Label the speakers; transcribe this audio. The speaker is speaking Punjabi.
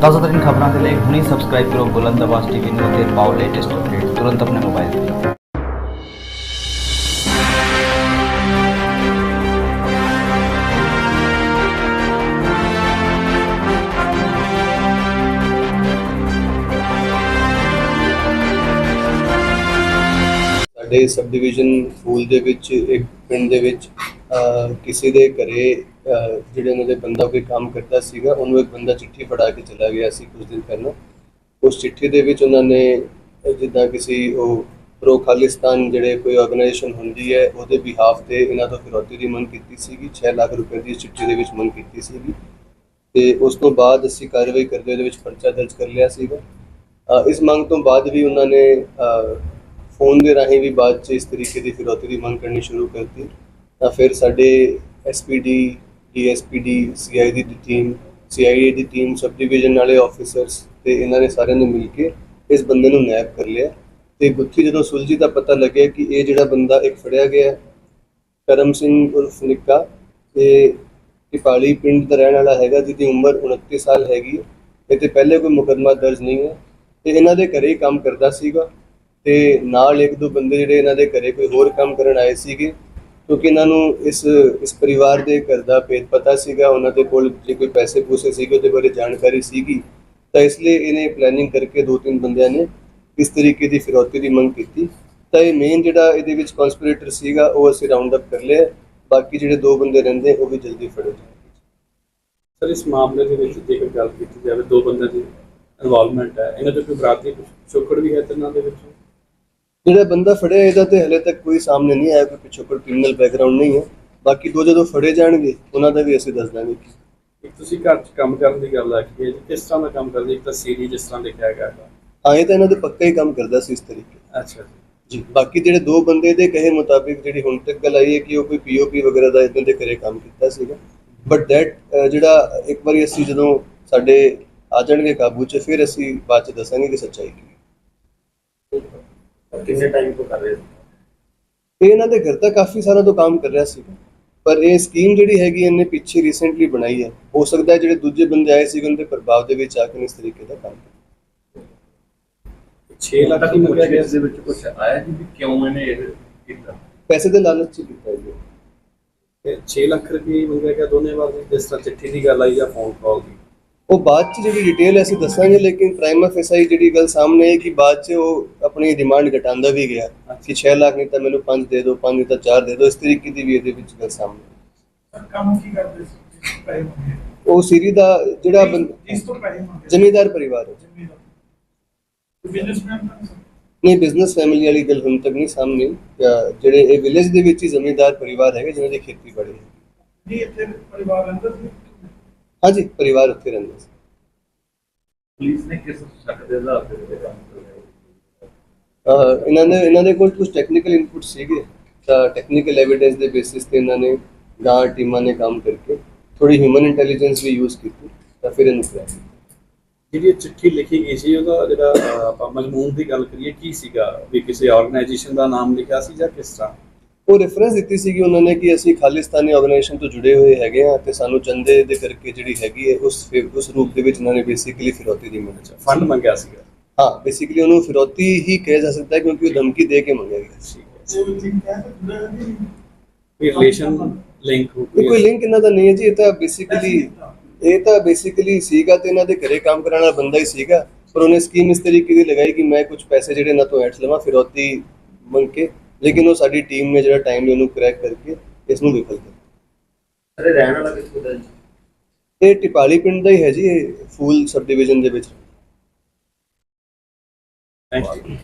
Speaker 1: ਤਾਜ਼ਾ ਖਬਰਾਂ ਦੇ ਲਈ ਹੁਣੇ ਸਬਸਕ੍ਰਾਈਬ ਕਰੋ ਬੁਲੰਦ ਆਵਾਜ਼ ਟੀਵੀ ਨੂੰ ਅਤੇ ਪਾਓ ਲੇਟੈਸਟ ਅਪਡੇਟ ਤੁਰੰਤ ਆਪਣੇ ਮੋਬਾਈਲ ਤੇ।
Speaker 2: ਸਾਡੇ ਸਬ ਡਿਵੀਜ਼ਨ ਫੂਲ ਦੇ ਵਿੱਚ, ਇੱਕ ਪਿੰਡ ਦੇ ਵਿੱਚ ਕਿਸੇ ਦੇ ਘਰੇ ਜਿਹੜੇ ਉਹਨਾਂ ਦੇ ਬੰਦਾ ਕੋਈ ਕੰਮ ਕਰਦਾ ਸੀਗਾ, ਉਹਨੂੰ ਇੱਕ ਬੰਦਾ ਚਿੱਠੀ ਫੜਾ ਕੇ ਚਲਾ ਗਿਆ ਸੀ ਕੁਝ ਦਿਨ ਪਹਿਲਾਂ। ਉਸ ਚਿੱਠੀ ਦੇ ਵਿੱਚ ਉਹਨਾਂ ਨੇ ਜਿੱਦਾਂ ਕਿਸੇ ਉਹ ਪ੍ਰੋ ਖਾਲਿਸਤਾਨ ਜਿਹੜੇ ਕੋਈ ਆਰਗੇਨਾਈਜੇਸ਼ਨ ਹੁੰਦੀ ਹੈ, ਉਹਦੇ ਬਿਹਾਫ ਤੇ ਇਹਨਾਂ ਤੋਂ ਫਿਰੌਤੀ ਦੀ ਮੰਗ ਕੀਤੀ ਸੀਗੀ 6 ਲੱਖ ਰੁਪਏ ਦੀ ਇਸ ਚਿੱਠੀ ਦੇ ਵਿੱਚ ਮੰਗ ਕੀਤੀ ਸੀਗੀ। ਤੇ ਉਸ ਤੋਂ ਬਾਅਦ ਅਸੀਂ ਕਾਰਵਾਈ ਕਰਦੇ ਉਹਦੇ ਵਿੱਚ ਪਰਚਾ ਦਰਜ ਕਰ ਲਿਆ ਸੀਗਾ। ਇਸ ਮੰਗ ਤੋਂ ਬਾਅਦ ਵੀ ਉਹਨਾਂ ਨੇ ਫੋਨ ਦੇ ਰਾਹੀਂ ਵੀ ਬਾਅਦ ਚ ਇਸ ਤਰੀਕੇ ਦੀ ਫਿਰੌਤੀ ਦੀ ਮੰਗ ਕਰਨੀ ਸ਼ੁਰੂ ਕਰਤੀ। ਤਾਂ ਫਿਰ ਸਾਡੇ ਐਸਪੀਡੀ ਡੀਐਸਪੀਡੀ ਸੀਆਈਡੀ ਦੀ ਟੀਮ ਸੀਆਈਡੀ ਦੀ ਟੀਮ, ਸਬ ਡਿਵੀਜ਼ਨ ਵਾਲੇ ਆਫੀਸਰਸ ਤੇ ਇਹਨਾਂ ਨੇ ਸਾਰਿਆਂ ਨੇ ਮਿਲ ਕੇ ਇਸ ਬੰਦੇ ਨੂੰ ਨੈਪ ਕਰ ਲਿਆ। ਤੇ ਗੁੱਥੀ ਜਦੋਂ ਸੁਲਝੀ ਤਾਂ ਪਤਾ ਲੱਗਿਆ ਕਿ ਇਹ ਜਿਹੜਾ ਬੰਦਾ ਇੱਕ ਫੜਿਆ ਗਿਆ ਕਰਮ ਸਿੰਘ ਉਰਫ ਨਿੱਕਾ, ਤੇ ਟਿਪਾਲੀ ਪਿੰਡ ਦਾ ਰਹਿਣ ਵਾਲਾ ਹੈਗਾ, ਜਿਹਦੀ ਉਮਰ 29 ਸਾਲ ਹੈਗੀ ਹੈ ਇਹ ਤੇ ਪਹਿਲੇ ਕੋਈ ਮੁਕੱਦਮਾ ਦਰਜ ਨਹੀਂ ਹੈ। ਤੇ ਇਹਨਾਂ ਦੇ ਘਰੇ ਹੀ ਕੰਮ ਕਰਦਾ ਸੀਗਾ, ਤੇ ਨਾਲ ਇੱਕ ਦੋ ਬੰਦੇ ਜਿਹੜੇ ਇਹਨਾਂ ਦੇ ਘਰੇ ਕੋਈ ਹੋਰ ਕੰਮ ਕਰਨ ਆਏ ਸੀਗੇ ਕਿਉਂਕਿ ਇਹਨਾਂ ਨੂੰ ਇਸ ਇਸ ਪਰਿਵਾਰ ਦੇ ਘਰ ਦਾ ਭੇਦ ਪਤਾ ਸੀਗਾ, ਉਹਨਾਂ ਦੇ ਕੋਲ ਜੇ ਕੋਈ ਪੈਸੇ ਪੂਸੇ ਸੀਗੇ, ਉਹਦੇ ਬਾਰੇ ਜਾਣਕਾਰੀ ਸੀਗੀ। ਤਾਂ ਇਸ ਲਈ ਇਹਨੇ ਪਲੈਨਿੰਗ ਕਰਕੇ ਦੋ ਤਿੰਨ ਬੰਦਿਆਂ ਨੇ ਇਸ ਤਰੀਕੇ ਦੀ ਫਿਰੌਤੀ ਦੀ ਮੰਗ ਕੀਤੀ। ਤਾਂ ਇਹ ਮੇਨ ਜਿਹੜਾ ਇਹਦੇ ਵਿੱਚ ਕਨਸਪੀਰੇਟਰ ਸੀਗਾ, ਉਹ ਅਸੀਂ ਰਾਉਂਡ ਅਪ ਕਰ ਲਿਆ। ਬਾਕੀ ਜਿਹੜੇ ਦੋ ਬੰਦੇ ਰਹਿੰਦੇ, ਉਹ ਵੀ ਜਲਦੀ ਫੜੇ ਜਾਣਗੇ
Speaker 3: ਸਰ, ਇਸ ਮਾਮਲੇ ਦੇ ਵਿੱਚ ਜੇਕਰ ਗੱਲ ਕੀਤੀ ਜਾਵੇ, ਦੋ ਬੰਦਿਆਂ ਦੀ ਇਨਵੋਲਵਮੈਂਟ ਹੈ। ਇਹਨਾਂ ਦੇ ਕੋਈ ਬਰਾਦਰੀ ਪਿਛੋਕੜ ਵੀ ਹੈ ਤਿੰਨਾਂ ਦੇ ਵਿੱਚ?
Speaker 2: ਜਿਹੜਾ ਬੰਦਾ ਫੜਿਆ ਇਹਦਾ ਤੇ ਹਲੇ ਤੱਕ ਕੋਈ ਸਾਹਮਣੇ ਨਹੀਂ ਆਇਆ ਕੋਈ ਪਿੱਛੋਂ ਕੋਈ ਕ੍ਰਿਮੀਨਲ ਬੈਕਗ੍ਰਾਉਂਡ ਨਹੀਂ ਹੈ। ਬਾਕੀ ਦੋ ਜਦੋਂ ਫੜੇ ਜਾਣਗੇ ਉਹਨਾਂ ਦਾ ਵੀ ਅਸੀਂ ਦੱਸ ਦਾਂਗੇ
Speaker 3: ਤੁਸੀਂ ਘਰ 'ਚ ਕੰਮ ਕਰਨ ਦੀ ਗੱਲ ਆਖੀ ਹੈ ਜੀ ਕਿਸ ਤਰ੍ਹਾਂ ਦਾ ਕੰਮ ਕਰਦੇ ਇੱਕ ਤਾਂ ਸੀਰੀ ਜਿਸ ਤਰ੍ਹਾਂ ਲਿਖਿਆ ਗਿਆ ਹੈ
Speaker 2: ਇਹ ਤਾਂ ਇਹਨਾਂ ਦੇ ਪੱਕਾ ਹੀ ਕੰਮ ਕਰਦਾ ਸੀ ਇਸ ਤਰੀਕੇ
Speaker 3: ਅੱਛਾ ਜੀ।
Speaker 2: ਬਾਕੀ ਜਿਹੜੇ ਦੋ ਬੰਦੇ ਦੇ ਕਹੇ ਮੁਤਾਬਿਕ ਜਿਹੜੀ ਹੁਣ ਤੱਕ ਗੱਲ ਆਈ ਹੈ ਕਿ ਉਹ ਕੋਈ ਪੀਓਪੀ ਵਗੈਰਾ ਦਾ ਇਦਾਂ ਦੇ ਘਰੇ ਕੰਮ ਕੀਤਾ ਸੀਗਾ। ਬਟ ਦੈਟ ਜਿਹੜਾ ਇੱਕ ਵਾਰੀ ਅਸੀਂ ਜਦੋਂ ਸਾਡੇ ਆ ਜਾਣਗੇ ਕਾਬੂ 'ਚ ਫਿਰ ਅਸੀਂ ਬਾਅਦ 'ਚ ਦੱਸਾਂਗੇ ਕਿ ਸੱਚਾਈ ਕੀ ਹੈ।
Speaker 4: ਕਿੰਨੇ ਟਾਈਮ ਤੋਂ ਕਰ ਰਹੇ ਸੀ?
Speaker 2: ਇਹ ਇਹਨਾਂ ਦੇ ਘਰ ਤਾਂ ਕਾਫੀ ਸਾਲਾਂ ਤੋਂ ਕੰਮ ਕਰ ਰਿਹਾ ਸੀ। ਪਰ ਇਹ ਸਕੀਮ ਜਿਹੜੀ ਹੈਗੀ ਇਹਨੇ ਪਿੱਛੇ ਰੀਸੈਂਟਲੀ ਬਣਾਈ ਹੈ। ਹੋ ਸਕਦਾ ਹੈ ਜਿਹੜੇ ਦੂਜੇ ਬੰਦੇ ਆਏ ਸੀ ਉਹਨਾਂ ਦੇ ਪ੍ਰਭਾਵ ਦੇ ਵਿੱਚ ਆ ਕੇ ਇਸ ਤਰੀਕੇ ਦਾ ਕੰਮ ਕੀਤਾ
Speaker 3: 6 ਲੱਖ ਦੀ ਗਿਆ
Speaker 4: ਦੇ ਵਿੱਚ ਕੁਝ ਆਇਆ ਜੀ ਵੀ ਕਿਉਂ ਇਹਨੇ ਇਹ ਕੀਤਾ?
Speaker 2: ਪੈਸੇ ਦੇ ਲਾਲਚ 'ਚ ਕੀਤਾ ਜੀ।
Speaker 3: ਸੀ 6 ਲੱਖ ਰੁਪਏ ਮੰਗਿਆ ਗਿਆ ਦੋਨੇ ਵਾਰ ਜਿਸ ਤਰ੍ਹਾਂ ਚਿੱਠੀ ਦੀ ਗੱਲ ਆਈ ਜਾਂ ਫੋਨ ਕਾਲ ਦੀ।
Speaker 2: ਉਹ ਬਾਅਦ ਚ ਜਿਹੜੀ ਡਿਟੇਲ ਅਸੀਂ ਦੱਸਾਂਗੇ ਲੇਕਿਨ ਪ੍ਰਾਈਮਾ ਫੈਸਾਈ ਜਿਹੜੀ ਗੱਲ ਸਾਹਮਣੇ ਹੈ ਕਿ ਬਾਅਦ ਚ ਉਹ ਆਪਣੀ ਡਿਮਾਂਡ ਘਟਾਉਂਦਾ ਵੀ ਗਿਆ ਕਿ 6 ਲੱਖ ਨਹੀਂ ਤਾਂ ਮੈਨੂੰ 5 ਦੇ ਦਿਓ 5 ਨਹੀਂ ਤਾਂ 4 ਦੇ ਦਿਓ ਇਸ ਤਰੀਕੇ ਦੀ ਵੀ ਇਹਦੇ ਵਿੱਚ ਗੱਲ ਸਾਹਮਣੇ।
Speaker 5: ਕੰਮ ਕੀ ਕਰਦੇ ਸੀ?
Speaker 2: ਉਹ ਸੀਰੀ ਦਾ ਜਿਹੜਾ
Speaker 5: ਜਿਸ ਤੋਂ
Speaker 2: ਜ਼ਮੀਂਦਾਰ ਪਰਿਵਾਰ ਹੈ। ਨਹੀਂ ਬਿਜ਼ਨਸ ਫੈਮਿਲੀ ਵਾਲੀ ਗੱਲ ਹੁਣ ਤੱਕ ਨਹੀਂ ਸਾਹਮਣੇ ਜਿਹੜੇ ਇਹ ਵਿਲੇਜ ਦੇ ਵਿੱਚ ਹੀ ਜ਼ਮੀਂਦਾਰ ਪਰਿਵਾਰ ਹੈਗੇ ਜਿਨ੍ਹਾਂ ਦੀ ਖੇਤੀਬਾੜੀ ਹੈ।
Speaker 5: ਜੀ ਇੱਥੇ ਪਰਿਵਾਰ ਰਹਿੰਦਾ ਸੀ?
Speaker 2: ਹਾਂਜੀ ਪਰਿਵਾਰ ਉੱਥੇ ਰਹਿੰਦਾ ਸੀ।
Speaker 4: ਪੁਲਿਸ ਨੇ ਕਿਸ ਸ਼ੱਕ ਦੇ ਆਧਾਰ ਤੇ ਇਹ ਕੰਮ
Speaker 2: ਅਹ ਇਹਨਾਂ ਨੇ ਇਹਨਾਂ ਦੇ ਕੋਲ ਕੁਝ ਟੈਕਨੀਕਲ ਇਨਪੁਟ ਸੀਗੇ। ਤਾਂ ਟੈਕਨੀਕਲ ਐਵੀਡੈਂਸ ਦੇ ਬੇਸਿਸ ਤੇ ਇਹਨਾਂ ਨੇ ਗਾਂ ਟੀਮਾਂ ਨੇ ਕੰਮ ਕਰਕੇ ਥੋੜੀ ਹਿਊਮਨ ਇੰਟੈਲੀਜੈਂਸ ਵੀ ਯੂਜ਼ ਕੀਤੀ ਤਾਂ ਫਿਰ ਇਹਨੂੰ ਕਰਿਆ
Speaker 3: ਜਿਹੜੀ ਚਿੱਠੀ ਲਿਖੀ ਗਈ ਸੀ ਉਹਦਾ ਜਿਹੜਾ ਆਪਾਂ ਮਜ਼ਮੂਨ ਦੀ ਗੱਲ ਕਰੀਏ ਕੀ ਸੀਗਾ? ਵੀ ਕਿਸੇ ਆਰਗੇਨਾਈਜੇਸ਼ਨ ਦਾ ਨਾਮ ਲਿਖਿਆ ਸੀ ਜਾਂ ਕਿਸ ਤਰ੍ਹਾਂ?
Speaker 2: ਉਹ ਰੈਫਰੈਂਸ ਦਿੱਤੀ ਸੀਗੀ ਉਹਨਾਂ ਨੇ ਕਿ ਅਸੀਂ ਖਾਲਿਸਤਾਨੀ ਆਰਗੇਨਾਈਜੇਸ਼ਨ ਤੋਂ ਜੁੜੇ ਹੋਏ ਹੈਗੇ ਆ ਤੇ ਸਾਨੂੰ ਚੰਦੇ ਦੇ ਕਰਕੇ ਜਿਹੜੀ ਹੈਗੀ ਹੈ ਉਸ ਉਸ ਰੂਪ ਦੇ ਵਿੱਚ ਇਹਨਾਂ ਨੇ ਬੇਸਿਕਲੀ ਫਿਰੌਤੀ ਦੀ ਮੰਗ
Speaker 3: ਫੰਡ ਮੰਗਿਆ ਸੀਗਾ?
Speaker 2: ਹਾਂ ਬੇਸਿਕਲੀ ਉਹਨੂੰ ਫਿਰੌਤੀ ਹੀ ਕਿਹਾ ਜਾ ਸਕਦਾ ਹੈ ਕਿਉਂਕਿ ਉਹ ਧਮਕੀ ਦੇ ਕੇ ਮੰਗਿਆ ਗਿਆ।
Speaker 3: ਕੋਈ ਰਿਲੇਸ਼ਨ ਲਿੰਕ
Speaker 2: ਕੋਈ ਲਿੰਕ ਇਹਨਾਂ ਦਾ ਨਹੀਂ ਹੈ ਜੀ ਇਹ ਤਾਂ ਬੇਸਿਕਲੀ ਇਹ ਤਾਂ ਬੇਸਿਕਲੀ ਸੀਗਾ ਤੇ ਇਹਨਾਂ ਦੇ ਘਰੇ ਕੰਮ ਕਰਨ ਵਾਲਾ ਬੰਦਾ ਹੀ ਸੀਗਾ ਪਰ ਉਹਨੇ ਸਕੀਮ ਇਸ ਤਰੀਕੇ ਦੀ ਲਗਾਈ ਕਿ ਮੈਂ ਕੁਝ ਪੈਸੇ ਜਿਹੜੇ ਇਹਨਾਂ ਤੋਂ ਐਡ ਲਵਾਂ ਫਿਰੌਤੀ ਮੰਗ ਕੇ ਲੇਕਿਨ ਉਹ ਸਾਡੀ ਟੀਮ ਨੇ ਜਿਹੜਾ ਟਾਈਮ ਉਹਨੂੰ ਕਰੈਕ ਕਰਕੇ ਇਸ ਨੂੰ ਵਿਫਲ ਕੀਤਾ।
Speaker 4: ਅਰੇ ਰਹਿਣ ਵਾਲਾ ਕਿੱਥੋਂ ਦਾ ਜੀ?
Speaker 2: ਇਹ ਟਿਪਾਲੀ ਪਿੰਡ ਦਾ ਹੀ ਹੈ ਜੀ ਇਹ ਫੂਲ ਸਬ ਡਿਵੀਜ਼ਨ ਦੇ ਵਿੱਚ।
Speaker 3: Thank you